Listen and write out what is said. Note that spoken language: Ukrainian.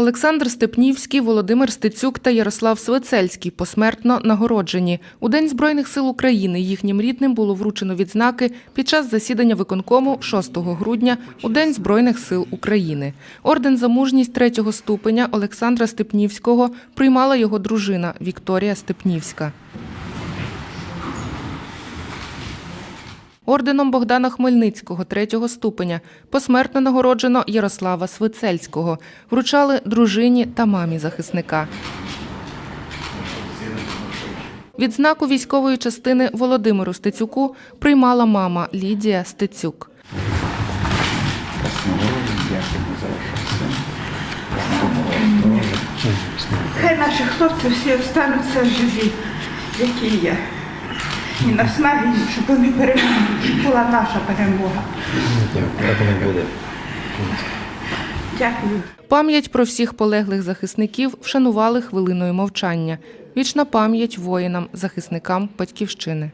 Олександр Степнівський, Володимир Стецюк та Ярослав Свицельський посмертно нагороджені. У День Збройних сил України їхнім рідним було вручено відзнаки під час засідання виконкому 6 грудня у День Збройних сил України. Орден за мужність третього ступеня Олександра Степнівського приймала його дружина Вікторія Степнівська. Орденом Богдана Хмельницького третього ступеня посмертно нагороджено Ярослава Свицельського. Вручали дружині та мамі захисника. Відзнаку військової частини Володимиру Стецюку приймала мама Лідія Стецюк. Хай наші хлопці всі остануться живі, які є. І наснаги, щоб вони перемогли, щоб була наша перемога. Дякую. Пам'ять про всіх полеглих захисників вшанували хвилиною мовчання. Вічна пам'ять воїнам, захисникам батьківщини.